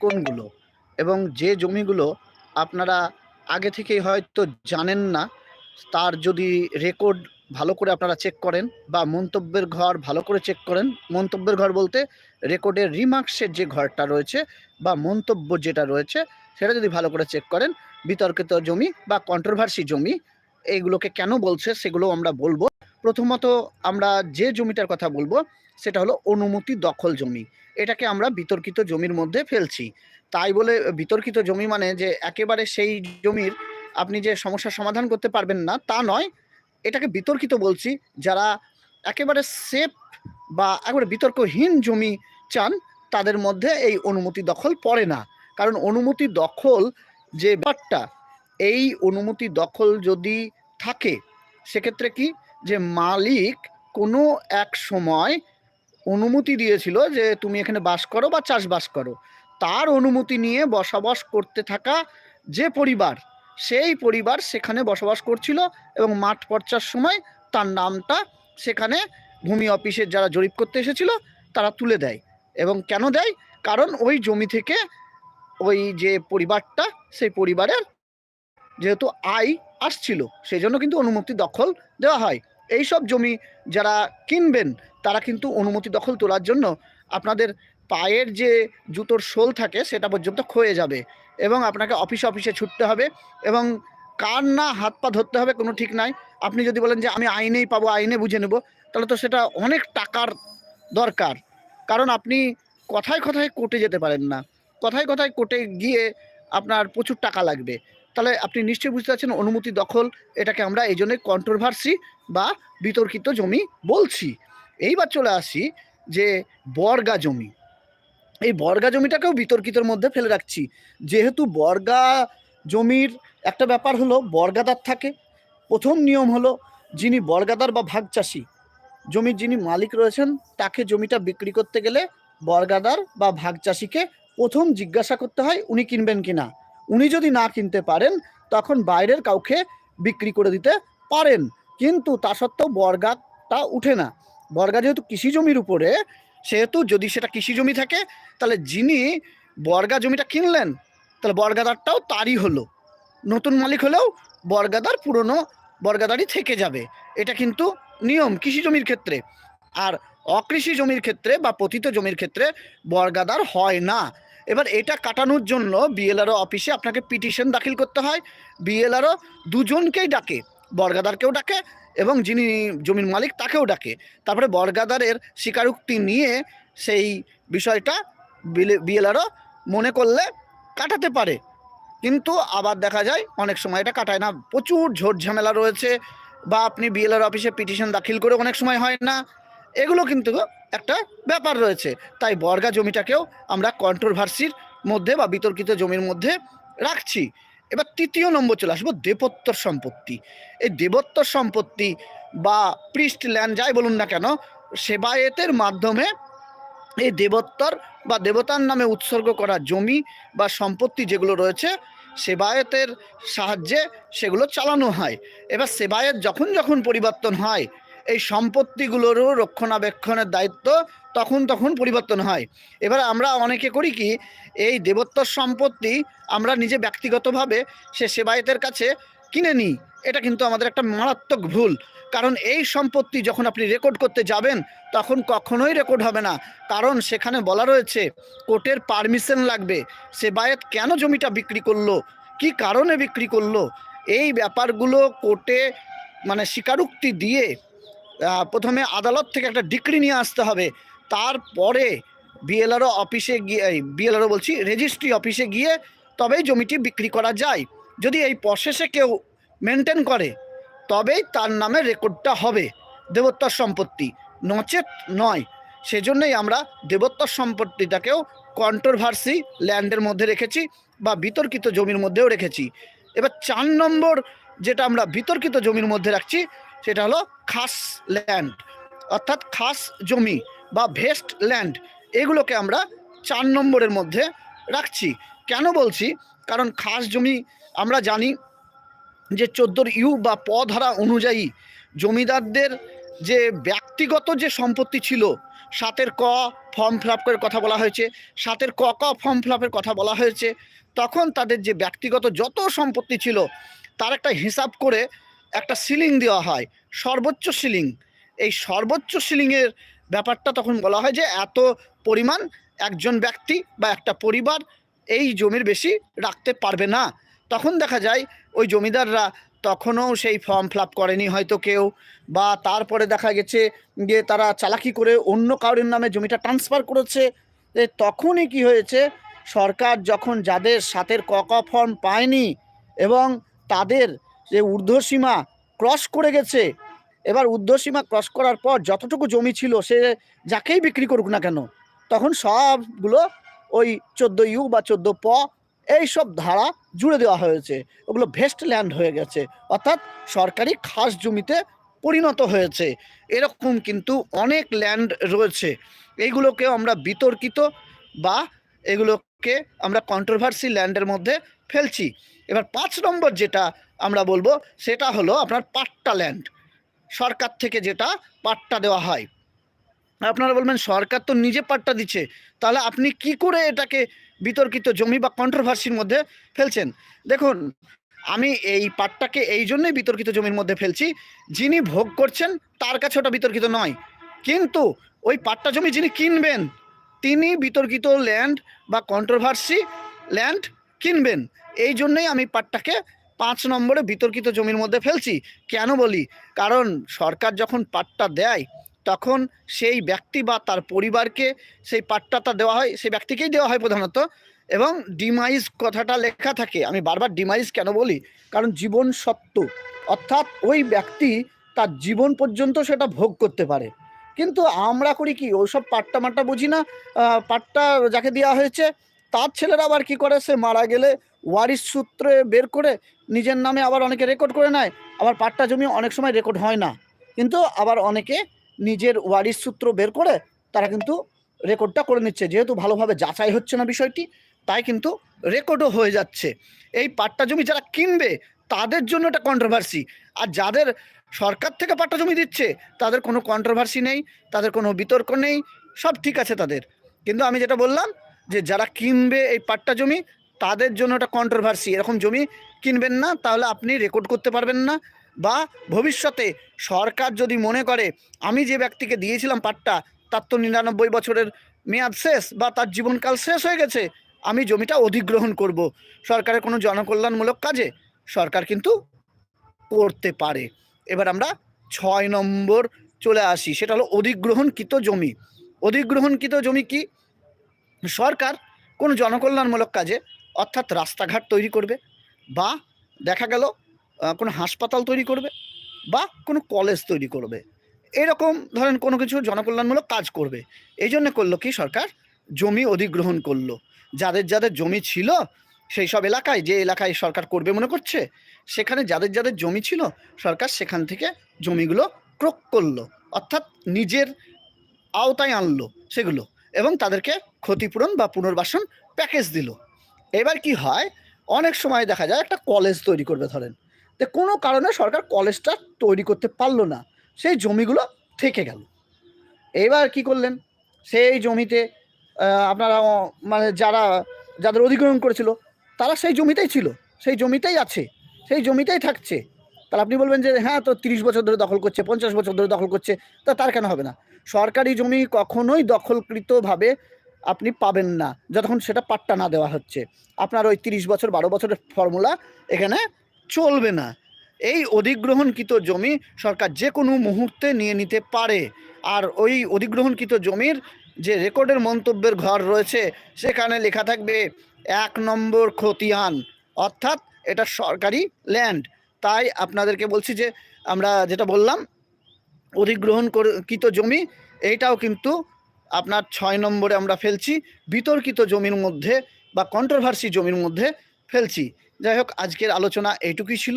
কোনগুলো? এবং যে জমিগুলো আপনারা আগে থেকেই হয়তো জানেন না, তার যদি রেকর্ড ভালো করে আপনারা চেক করেন বা মন্তব্যের ঘর ভালো করে চেক করেন, মন্তব্যের ঘর বলতে রেকর্ডের রিমার্কসের যে ঘরটা রয়েছে বা মন্তব্য যেটা রয়েছে, সেটা যদি ভালো করে চেক করেন, বিতর্কিত জমি বা কন্ট্রোভার্সি জমি, এইগুলোকে কেন বলছে সেগুলো আমরা বলব। প্রথমত আমরা যে জমিটার কথা বলব, সেটা হলো অনুমতি দখল জমি। এটাকে আমরা বিতর্কিত জমির মধ্যে ফেলছি। তাই বলে বিতর্কিত জমি মানে যে একেবারে সেই জমির আপনি যে সমস্যার সমাধান করতে পারবেন না, তা নয়। এটাকে বিতর্কিত বলছি, যারা একেবারে সেফ বা একেবারে বিতর্কহীন জমি চান, তাদের মধ্যে এই অনুমতি দখল পড়ে না। কারণ অনুমতি দখল যে ব্যাপারটা, এই অনুমতি দখল যদি থাকে, সেক্ষেত্রে কি যে মালিক কোনো এক সময় অনুমতি দিয়েছিল যে তুমি এখানে বাস করো বা চাষবাস করো। তার অনুমতি নিয়ে বসবাস করতে থাকা যে পরিবার, সেই পরিবার সেখানে বসবাস করছিল এবং মাঠ পর্চার সময় তার নামটা সেখানে ভূমি অফিসের যারা জরিপ করতে এসেছিল তারা তুলে দেয়। এবং কেন দেয়? কারণ ওই জমি থেকে ওই যে পরিবারটা, সেই পরিবারের যেহেতু আয় আসছিল সেই জন্য কিন্তু অনুমতি দখল দেওয়া হয়। এই সব জমি যারা কিনবেন, তারা কিন্তু অনুমতি দখল তোলার জন্য আপনাদের পায়ের যে জুতোর শোল থাকে, সেটা পর্যন্ত ক্ষয়ে যাবে এবং আপনাকে অফিসে অফিসে ছুটতে হবে এবং কার না হাত পা ধরতে হবে কোনো ঠিক নাই। আপনি যদি বলেন যে আমি আইনেই পাবো, আইনে বুঝে নেব, তাহলে তো সেটা অনেক টাকার দরকার। কারণ আপনি কথায় কথায় কোর্টে যেতে পারেন না। কথায় কথায় কোর্টে গিয়ে আপনার প্রচুর টাকা লাগবে। তাহলে আপনি নিশ্চয়ই বুঝতে পারছেন, অনুমতি দখল এটাকে আমরা এই জন্যই কন্ট্রোভার্সি বা বিতর্কিত জমি বলছি। এইবার চলে আসি যে বর্গা জমি। এই বর্গা জমিটাকেও বিতর্কিতর মধ্যে ফেলে রাখছি। যেহেতু বর্গা জমির একটা ব্যাপার হলো, বর্গাদার থাকে। প্রথম নিয়ম হলো, যিনি বর্গাদার বা ভাগ চাষি জমির যিনি মালিক রয়েছেন, তাকে জমিটা বিক্রি করতে গেলে বর্গাদার বা ভাগ চাষিকে প্রথম জিজ্ঞাসা করতে হয়, উনি কিনবেন কিনা। উনি যদি না কিনতে পারেন, তখন বাইরের কাউকে বিক্রি করে দিতে পারেন। কিন্তু তা সত্ত্বেও বর্গাটা উঠে না। বর্গা যেহেতু কৃষি জমির উপরে, সেহেতু যদি সেটা কৃষি জমি থাকে, তাহলে যিনি বর্গা জমিটা কিনলেন, তাহলে বর্গাদারটাও তারই হলো। নতুন মালিক হলেও বর্গাদার পুরনো বর্গাদারই থেকে যাবে। এটা কিন্তু নিয়ম কৃষি জমির ক্ষেত্রে। আর অকৃষি জমির ক্ষেত্রে বা পতিত জমির ক্ষেত্রে বর্গাদার হয় না। এবার এটা কাটানোর জন্য বিএলআরও অফিসে আপনাকে পিটিশন দাখিল করতে হয়। বিএলআরও দুজনকেই ডাকে, বর্গাদারকেও ডাকে এবং যিনি জমির মালিক তাকেও ডাকে। তারপরে বর্গাদারের স্বীকারোক্তি নিয়ে সেই বিষয়টা বিএলআরও মনে করলে কাটাতে পারে। কিন্তু আবার দেখা যায় অনেক সময় এটা কাটায় না। প্রচুর ঝামেলা রয়েছে বা আপনি বিএলআর অফিসে পিটিশন দাখিল করে অনেক সময় হয় না। এগুলো কিন্তু একটা ব্যাপার রয়েছে। তাই বর্গা জমিটাকেও আমরা কন্ট্রোভার্সির মধ্যে বা বিতর্কিত জমির মধ্যে রাখছি। এবার তৃতীয় নম্বর চলে আসব দেবোত্তর সম্পত্তি। এই দেবোত্তর সম্পত্তি বা পৃষ্ঠ ল্যান্ড যাই বলুন না কেন, সেবায়েতের মাধ্যমে এই দেবোত্তর বা দেবতার নামে উৎসর্গ করা জমি বা সম্পত্তি যেগুলো রয়েছে, সেবায়েতের সাহায্যে সেগুলো চালানো হয়। এবার সেবায়েত যখন যখন পরিবর্তন হয় এই সম্পত্তিগুলোরও রক্ষণাবেক্ষণের দায়িত্ব তখন তখন পরিবর্তন হয়। এবার আমরা অনেকে করি কি, এই দেবোত্তর সম্পত্তি আমরা নিজে ব্যক্তিগতভাবে সে সেবায়েতের কাছে কিনে নিই। এটা কিন্তু আমাদের একটা মারাত্মক ভুল। কারণ এই সম্পত্তি যখন আপনি রেকর্ড করতে যাবেন, তখন কখনোই রেকর্ড হবে না। কারণ সেখানে বলা রয়েছে, কোর্টের পারমিশন লাগবে। সেবায়েত কেন জমিটা বিক্রি করল? কি কারণে বিক্রি করল? এই ব্যাপারগুলো কোর্টে মানে স্বীকারোক্তি দিয়ে প্রথমে আদালত থেকে একটা ডিক্রি নিয়ে আসতে হবে। তারপরে বিএলআরও অফিসে গিয়ে, এই বিএলআরও বলছি রেজিস্ট্রি অফিসে গিয়ে তবেই জমিটি বিক্রি করা যায়। যদি এই প্রসেসে কেউ মেনটেন করে, তবেই তার নামে রেকর্ডটা হবে। দেবোত্তর সম্পত্তি। নচেত নয়, সেজন্যই আমরা দেবোত্তর সম্পত্তিটাকেও কন্ট্রোভার্সি ল্যান্ডের মধ্যে রেখেছি বা বিতর্কিত জমির মধ্যেও রেখেছি। এবার চার নম্বর যেটা আমরা বিতর্কিত জমির মধ্যে রাখছি সেটা হলো খাস ল্যান্ড অর্থাৎ খাস জমি বা ভেস্ট ল্যান্ড এগুলোকে আমরা চার নম্বরের মধ্যে রাখছি। কেন বলছি? কারণ খাস জমি আমরা জানি যে চোদ্দোর ইউ বা পধারা অনুযায়ী জমিদারদের যে ব্যক্তিগত যে সম্পত্তি ছিল, সাতের ক ফর্ম ফিল আপের কথা বলা হয়েছে, সাতের ক ক ফর্ম ফিল আপের কথা বলা হয়েছে, তখন তাদের যে ব্যক্তিগত যত সম্পত্তি ছিল, তার একটা হিসাব করে একটা সিলিং দেওয়া হয়, সর্বোচ্চ সিলিং। এই সর্বোচ্চ সিলিংয়ের ব্যাপারটা তখন বলা হয় যে এত পরিমাণ একজন ব্যক্তি বা একটা পরিবার এই জমির বেশি রাখতে পারবে না। তখন দেখা যায় ওই জমিদাররা তখনও সেই ফর্ম ফিল করেনি হয়তো কেউ বা তারপরে দেখা গেছে যে তারা চালাকি করে অন্য কারোর নামে জমিটা ট্রান্সফার করেছে। তখনই কি হয়েছে, সরকার যখন যাদের সাতের ক ক ফর্ম পায়নি এবং তাদের যে ঊর্ধ্বসীমা ক্রস করে গেছে। এবার ঊর্ধ্বসীমা ক্রস করার পর যতটুকু জমি ছিল, সে যাকেই বিক্রি করুক না কেন, তখন সবগুলো ওই চোদ্দ ইউ বা চোদ্দ প, এই সব ধারা জুড়ে দেওয়া হয়েছে। ওগুলো ভেস্ট ল্যান্ড হয়ে গেছে, অর্থাৎ সরকারি খাস জমিতে পরিণত হয়েছে। এরকম কিন্তু অনেক ল্যান্ড রয়েছে। এইগুলোকে আমরা বিতর্কিত বা এগুলোকে আমরা কন্ট্রোভার্সি ল্যান্ডের মধ্যে ফেলছি। এবার পাঁচ নম্বর যেটা আমরা বলব, সেটা হলো আপনার পাট্টা ল্যান্ড সরকার থেকে যেটা পাট্টা দেওয়া হয়। আপনারা বলবেন, সরকার তো নিজে পাট্টা দিচ্ছে। তাহলে আপনি কি করে এটাকে বিতর্কিত জমি বা কন্ট্রোভার্সির মধ্যে ফেলছেন? দেখুন, আমি এই পাটটাকে এই জন্যই বিতর্কিত জমির মধ্যে ফেলছি, যিনি ভোগ করছেন, তার কাছে ওটা বিতর্কিত নয়। কিন্তু ওই পাট্টা জমি যিনি কিনবেন তিনি বিতর্কিত ল্যান্ড বা কন্ট্রোভার্সি ল্যান্ড কিনবেন। এই জন্যই আমি পাটটাকে পাঁচ নম্বরে বিতর্কিত জমির মধ্যে ফেলছি। কেন বলি? কারণ সরকার যখন পাটটা দেয়, তখন সেই ব্যক্তি বা তার পরিবারকে সেই পাট্টাটা দেওয়া হয়, সেই ব্যক্তিকেই দেওয়া হয় প্রধানত। এবং ডিমাইজ কথাটা লেখা থাকে। আমি বারবার ডিমাইজ কেন বলি? কারণ জীবন সত্য। অর্থাৎ ওই ব্যক্তি তার জীবন পর্যন্ত সেটা ভোগ করতে পারে। কিন্তু আমরা করি কি, ওইসব পাট্টা মাট্টা বুঝি না। পাট্টা যাকে দেওয়া হয়েছে, তার ছেলেরা আবার কি করে? সে মারা গেলে ওয়ারিশ সূত্রে বের করে নিজের নামে আবার অনেকে রেকর্ড করে নেয়। আবার পাট্টা জমি অনেক সময় রেকর্ড হয় না। কিন্তু আবার অনেকে নিজের ওয়ারিশ সূত্র বের করে, তারা কিন্তু রেকর্ডটা করে নিচ্ছে। যেহেতু ভালোভাবে যাচাই হচ্ছে না বিষয়টি, তাই কিন্তু রেকর্ডও হয়ে যাচ্ছে। এই পাট্টা জমি যারা কিনবে, তাদের জন্য এটা কন্ট্রোভার্সি আর যাদের সরকার থেকে পাট্টা জমি দিচ্ছে, তাদের কোনো কন্ট্রোভার্সি নেই, তাদের কোনো বিতর্ক নেই, সব ঠিক আছে তাদের। কিন্তু আমি যেটা বললাম যে যারা কিনবে এই পাট্টা জমি, তাদের জন্য এটা কন্ট্রোভার্সি এরকম জমি কিনবেন না, তাহলে আপনি রেকর্ড করতে পারবেন না। বা ভবিষ্যতে সরকার যদি মনে করে, আমি যে ব্যক্তিকে দিয়েছিলাম পাট্টা, তার তো নিরানব্বই বছরের মেয়াদ শেষ বা তার জীবনকাল শেষ হয়ে গেছে, আমি জমিটা অধিগ্রহণ করব। সরকারের কোনো জনকল্যাণমূলক কাজে সরকার কিন্তু করতে পারে। এবার আমরা ছয় নম্বর চলে আসি। সেটা হলো অধিগ্রহণকৃত জমি। অধিগ্রহণকৃত জমি কি? সরকার কোনো জনকল্যাণমূলক কাজে, অর্থাৎ রাস্তাঘাট তৈরি করবে বা দেখা গেল কোনো হাসপাতাল তৈরি করবে বা কোনো কলেজ তৈরি করবে। এরকম ধরেন কোনো কিছু জনকল্যাণমূলক কাজ করবে। এই জন্য করল কি সরকার? জমি অধিগ্রহণ করল। যাদের যাদের জমি ছিল সেই সব এলাকায় যে এলাকায় সরকার করবে মনে করছে, সেখানে যাদের যাদের জমি ছিল, সরকার সেখান থেকে জমিগুলো ক্রোক করল, অর্থাৎ নিজের আওতায় আনলো সেগুলো এবং তাদেরকে ক্ষতিপূরণ বা পুনর্বাসন প্যাকেজ দিল। এবার কি হয়, অনেক সময় দেখা যায় একটা কলেজ তৈরি করবে ধরেন। তো কোনো কারণে সরকার কলেজটা তৈরি করতে পারল না, সেই জমিগুলো থেকে গেল। এবার কি করলেন, সেই জমিতে আপনারা মানে যারা, যাদের অধিগ্রহণ করেছিল তারা সেই জমিতেই ছিল, সেই জমিতেই আছে, সেই জমিতেই থাকছে। তাহলে আপনি বলবেন যে হ্যাঁ তো তিরিশ বছর ধরে দখল করছে, পঞ্চাশ বছর ধরে দখল করছে, তা তার কেন হবে না? সরকারি জমি কখনোই দখলকৃতভাবে আপনি পাবেন না, যতক্ষণ সেটা পাট্টা না দেওয়া হচ্ছে। আপনার ওই তিরিশ বছর, বারো বছরের ফর্মুলা এখানে চলবে না। এই অধিগ্রহণকৃত জমি সরকার যে কোনো মুহূর্তে নিয়ে নিতে পারে। আর ওই অধিগ্রহণকৃত জমির যে রেকর্ডের মন্তব্যের ঘর রয়েছে, সেখানে লেখা থাকবে এক নম্বর খতিয়ান। অর্থাৎ এটা সরকারি ল্যান্ড তাই আপনাদেরকে বলছি যে, আমরা যেটা বললাম অধিগ্রহণ কৃত জমি, এইটাও কিন্তু আপনার ছয় নম্বরে আমরা ফেলছি, বিতর্কিত জমির মধ্যে বা কন্ট্রোভার্সি জমির মধ্যে ফেলছি। যাই হোক, আজকের আলোচনা এইটুকুই ছিল।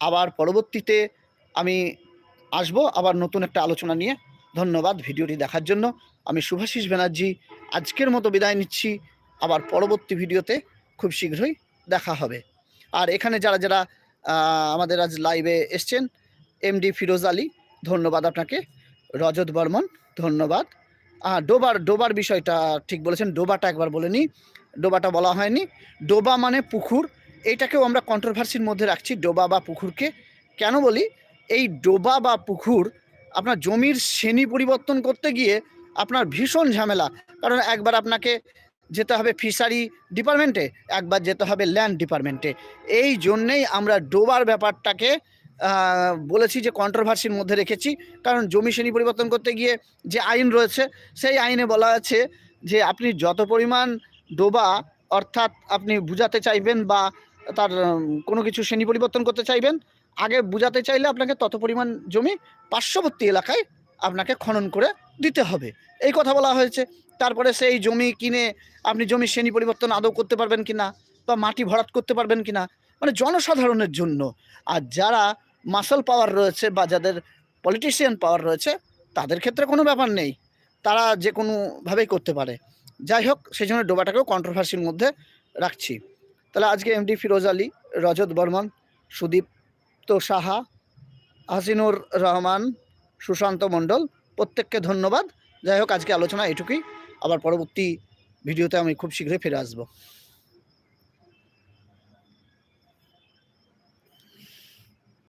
আবার পরবর্তীতে আমি আসব, আবার নতুন একটা আলোচনা নিয়ে। ধন্যবাদ ভিডিওটি দেখার জন্য। আমি শুভাশিস ব্যানার্জি, আজকের মতো বিদায় নিচ্ছি। আবার পরবর্তী ভিডিওতে খুব শীঘ্রই দেখা হবে। আর এখানে যারা যারা আমাদের আজ লাইভে এসছেন এমডি ফিরোজ আলী, ধন্যবাদ আপনাকে। রজত বর্মন, ধন্যবাদ। ডোবার ডোবার বিষয়টা ঠিক বলেছেন, ডোবাটা একবার বলে নিই। ডোবাটা বলা হয়নি। ডোবা মানে পুকুর। এইটাকেও আমরা কন্ট্রোভার্সির মধ্যে রাখছি, ডোবা বা পুকুরকে। কেন বলি? এই ডোবা বা পুকুর আপনার জমির শ্রেণি পরিবর্তন করতে গিয়ে আপনার ভীষণ ঝামেলা। কারণ একবার আপনাকে যেতে হবে ফিশারি ডিপার্টমেন্টে একবার যেতে হবে ল্যান্ড ডিপার্টমেন্টে এই জন্যেই আমরা ডোবার ব্যাপারটাকে বলেছি যে কন্ট্রোভার্সির মধ্যে রেখেছি। কারণ জমি শ্রেণি পরিবর্তন করতে গিয়ে যে আইন রয়েছে, সেই আইনে বলা আছে যে আপনি যত পরিমাণ ডোবা, অর্থাৎ আপনি বুঝাতে চাইবেন বা তার কোনো কিছু শ্রেণি পরিবর্তন করতে চাইবেন, আগে বুঝাতে চাইলে আপনাকে তত পরিমাণ জমি পার্শ্ববর্তী এলাকায় আপনাকে খনন করে দিতে হবে। এই কথা বলা হয়েছে। তারপরে সেই জমি কিনে আপনি জমি শ্রেণি পরিবর্তন আদৌ করতে পারবেন কিনা বা মাটি ভরাট করতে পারবেন কিনা? মানে জনসাধারণের জন্য। আর যারা মাসল পাওয়ার রয়েছে বা যাদের পলিটিশিয়ান পাওয়ার রয়েছে, তাদের ক্ষেত্রে কোনো ব্যাপার নেই। তারা যে কোনোভাবেই করতে পারে। যাই হোক, সেই জন্য ডোবাটাকেও কন্ট্রোভার্সির মধ্যে রাখছি। তাহলে আজকে এমডি ফিরোজ আলী, রজত বর্মন, সুদীপ্ত সাহা, হাসিনুর রহমান, সুশান্ত মণ্ডল, প্রত্যেককে ধন্যবাদ। যাই হোক, আজকে আলোচনা এটুকুই। আবার পরবর্তী ভিডিওতে আমি খুব শীঘ্রই ফিরে আসব।